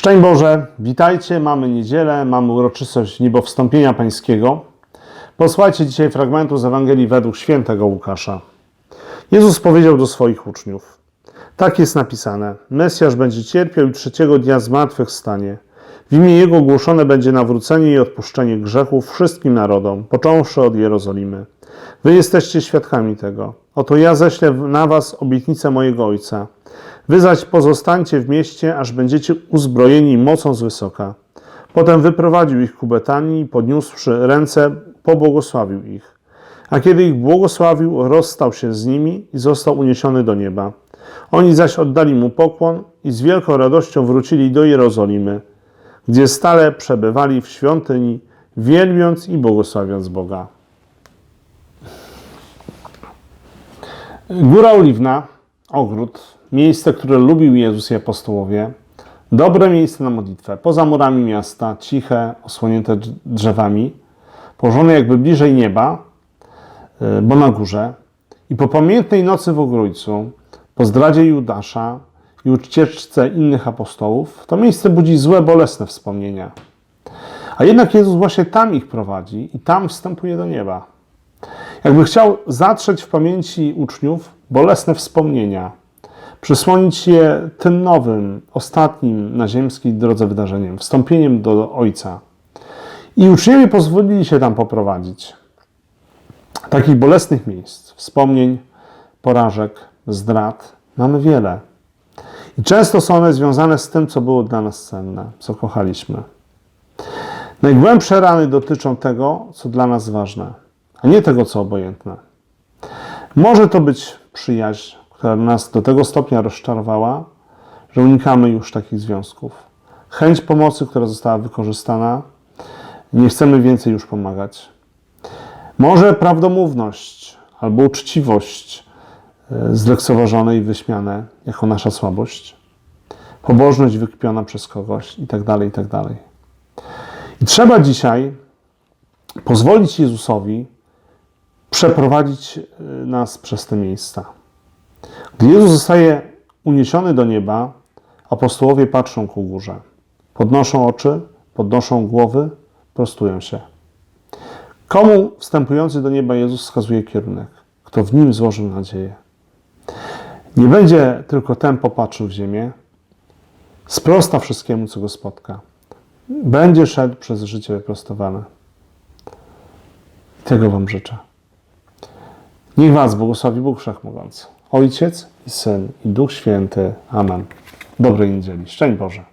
Szczęść Boże, witajcie, mamy niedzielę, mamy uroczystość niebowstąpienia Pańskiego. Posłuchajcie dzisiaj fragmentu z Ewangelii według świętego Łukasza. Jezus powiedział do swoich uczniów, tak jest napisane, Mesjasz będzie cierpiał i trzeciego dnia zmartwychwstanie. W imię Jego głoszone będzie nawrócenie i odpuszczenie grzechów wszystkim narodom, począwszy od Jerozolimy. Wy jesteście świadkami tego. Oto ja ześlę na was obietnicę mojego Ojca. Wy zaś pozostańcie w mieście, aż będziecie uzbrojeni mocą z wysoka. Potem wyprowadził ich ku Betanii podniósłszy ręce, pobłogosławił ich. A kiedy ich błogosławił, rozstał się z nimi i został uniesiony do nieba. Oni zaś oddali mu pokłon i z wielką radością wrócili do Jerozolimy, gdzie stale przebywali w świątyni, wielbiąc i błogosławiąc Boga. Góra Oliwna, ogród, miejsce, które lubił Jezus i apostołowie, dobre miejsce na modlitwę, poza murami miasta, ciche, osłonięte drz- drzewami, położone jakby bliżej nieba, y, bo na górze. I po pamiętnej nocy w Ogrójcu, po zdradzie Judasza i ucieczce innych apostołów, to miejsce budzi złe, bolesne wspomnienia. A jednak Jezus właśnie tam ich prowadzi i tam wstępuje do nieba. Jakby chciał zatrzeć w pamięci uczniów bolesne wspomnienia, przysłonić je tym nowym, ostatnim na ziemskiej drodze wydarzeniem, wstąpieniem do Ojca. I uczniowie pozwolili się tam poprowadzić. Takich bolesnych miejsc, wspomnień, porażek, zdrad mamy wiele. I często są one związane z tym, co było dla nas cenne, co kochaliśmy. Najgłębsze rany dotyczą tego, co dla nas ważne, a nie tego, co obojętne. Może to być przyjaźń, która nas do tego stopnia rozczarowała, że unikamy już takich związków. Chęć pomocy, która została wykorzystana, nie chcemy więcej już pomagać. Może prawdomówność albo uczciwość e, zlekceważone i wyśmiane jako nasza słabość. Pobożność wykpiona przez kogoś i tak dalej, i tak dalej. I trzeba dzisiaj pozwolić Jezusowi przeprowadzić y, nas przez te miejsca. Gdy Jezus zostaje uniesiony do nieba, apostołowie patrzą ku górze. Podnoszą oczy, podnoszą głowy, prostują się. Komu wstępujący do nieba Jezus wskazuje kierunek? Kto w nim złożył nadzieję. Nie będzie tylko ten popatrzył w ziemię, sprosta wszystkiemu, co go spotka. Będzie szedł przez życie wyprostowane. Tego Wam życzę. Niech Was błogosławi Bóg Wszechmogący, Ojciec i Syn i Duch Święty. Amen. Dobrej niedzieli. Szczęść Boże.